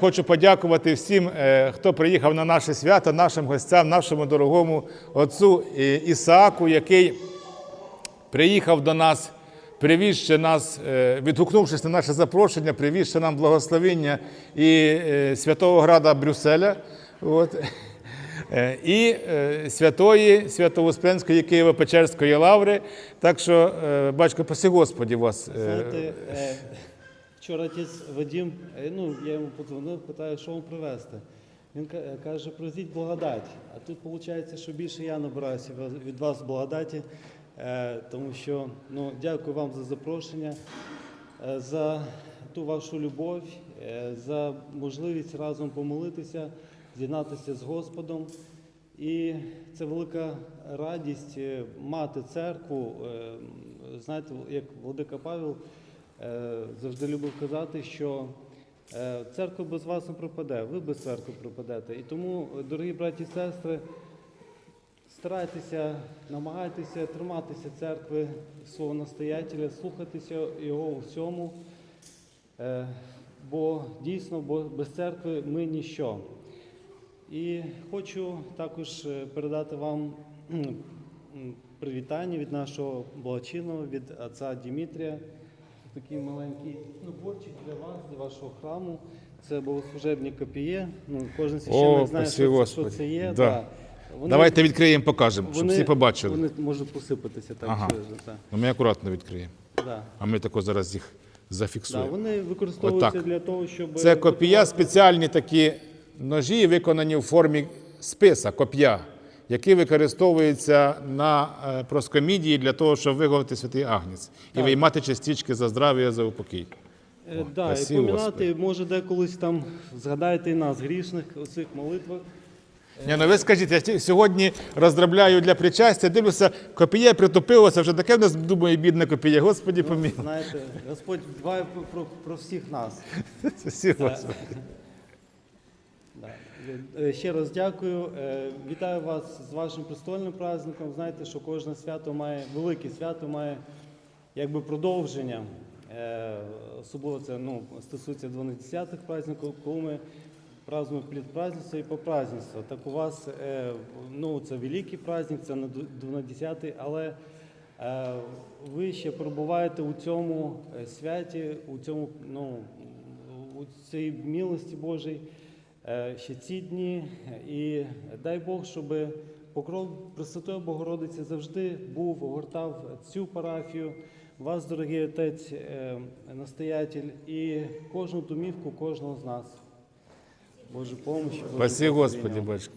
Хочу подякувати всім, е, хто приїхав на наше свято, нашим гостям, нашому дорогому отцу е, Ісааку, який приїхав до нас, привізши нас, е, відгукнувшись на наше запрошення, привізши нам благословення і святого града Брюсселя. От. І святої Свято-Успенської Києво-Печерської лаври. Так що, батько, паси Господі вас. Знаєте, вчора отець Вадим, е, ну я йому подзвонив, питаю, що вам привезти. Він е, каже, привезіть благодать. А тут виходить, що більше я набираюся від- вас благодаті, е, тому що ну, дякую вам за запрошення, за ту вашу любов, за можливість разом помолитися, з'єднатися з Господом. І це велика радість мати церкву. Знаєте, як Владика Павел завжди любив казати, що е, церква без вас не пропаде, ви без церкви пропадете. І тому, е, дорогі браті і сестри, старайтеся, намагайтеся триматися церкви свого настоятеля, слухатися його у всьому. Е, Бо дійсно, бо без церкви ми ніщо. І хочу також е, передати вам привітання від нашого благочинного, від отця Дмитрія. Такий маленький наборчик для вас, для вашого храму. Це богослужебні копіє. Ну, кожен священник О, знає, що, це- Господи. що це є. Да. Вони- Давайте відкриємо, покажемо, щоб вони- всі побачили. Вони можуть посипатися так. Ага. через це. Ну, Ми акуратно відкриємо. Да. А ми тако зараз їх Да, зафіксуємо. вони використовуються Отак. для того, щоб Це копія, спеціальні такі ножі, виконані в формі списа, коп'я, які використовуються на е, проскомідії для того, щоб виговорити святий агнець і виймати частички за здрав'я, за упокій. Е, Да, і помінати, може, деколись там згадаєте і нас, грішних, у цих молитвах. Ні, ну ви скажіть, я сьогодні роздробляю для причастя, дивлюся, копія притупилося, вже таке в нас думає, бідне копія. Господі помилуй. Знаєте, Господь дбає про, про, про всіх нас. Всі, Господи. Е, Ще раз дякую. Е, Вітаю вас з вашим престольним праздником. Знаєте, що кожне свято має, велике свято має якби продовження. Е, Особливо це ну, стосується 12-х праздників, коли ми празднуємо предпраздництво і попраздництво. Так у вас ну, це великий праздник, це на 12-й, але ви ще перебуваєте у цьому святі, у цьому, ну, у цій милості Божій ще ці дні. І дай Бог, щоб покров Пресвятої Богородиці завжди був, огортав цю парафію, вас, дорогий отець, е, настоятель, і кожну домівку кожного з нас. Боже помощь. Боже Спасі Господі, батько.